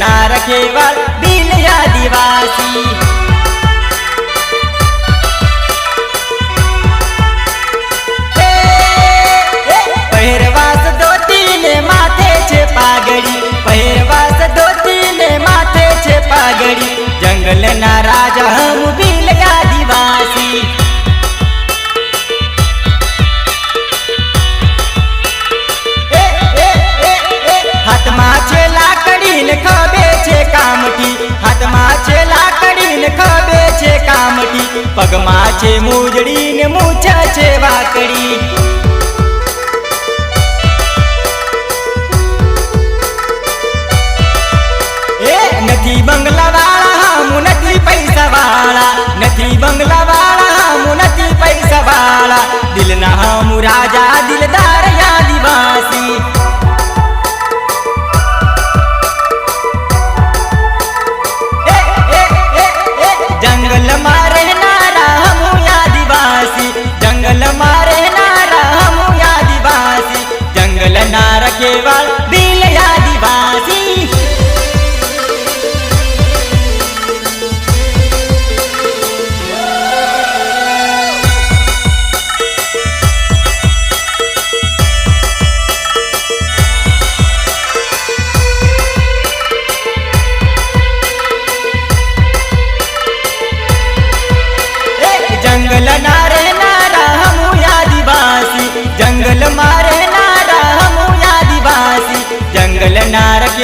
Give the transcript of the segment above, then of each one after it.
સોનાર ખેવાળ દિલ આદિવાસી પગમાં છે મૂજડી ને મૂછા છે વાકડી. એ નથી બંગલા વાળા હું નથી પૈસા વાળા નથી બંગલા વાળા હું નથી પૈસા વાળા દિલના હમ રાજા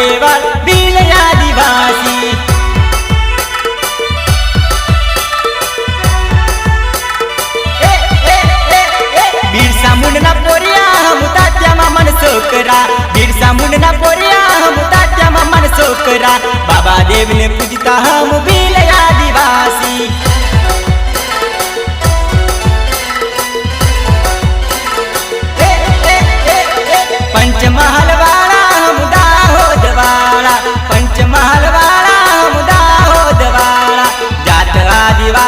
रखेवाल बिल आदिवासी बिरसा मुंडना पोरिया, हम तात्या मन सोकरा। बिरसा मुंडना पोरिया, हम तात्या मन सोकरा। बाबा देव ने पूजता हम बिल आदिवासी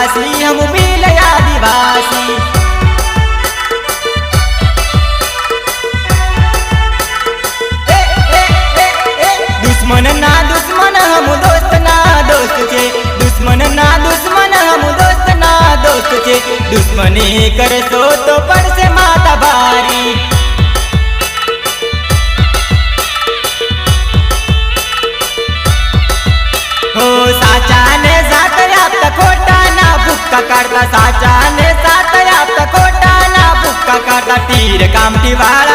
આદિવાસી હમ પીલે આદિવાસી દુશ્મન ના દુશ્મન હમ દોસ્ત ના દોસ્ત છે દુશ્મન ના દુશ્મન હમ દોસ્ત ના દોસ્ત છે દુશ્મની કરશો बुक्का काढता साचाने सातयात कोटाना बुक्का काढता तीर कामटी वाळ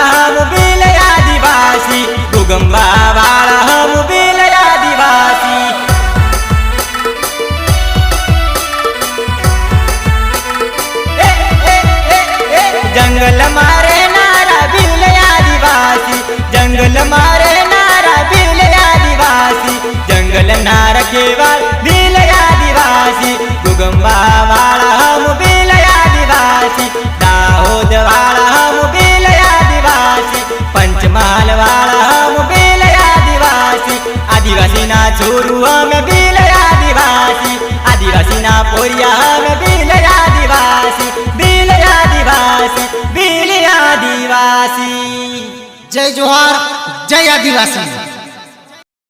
વાળા હમ બિલ આદિવાસી દાહોદ વાળા હમ બિલ આદિવાસી પંચમહાલ વાળા હમ બિલ આદિવાસી આદિવાસીના છોરું અમે બિલ આદિવાસી આદિવાસીના પોરિયા અમે બિલ આદિવાસી બિલ આદિવાસી બિલ આદિવાસી જય જોહાર જય આદિવાસી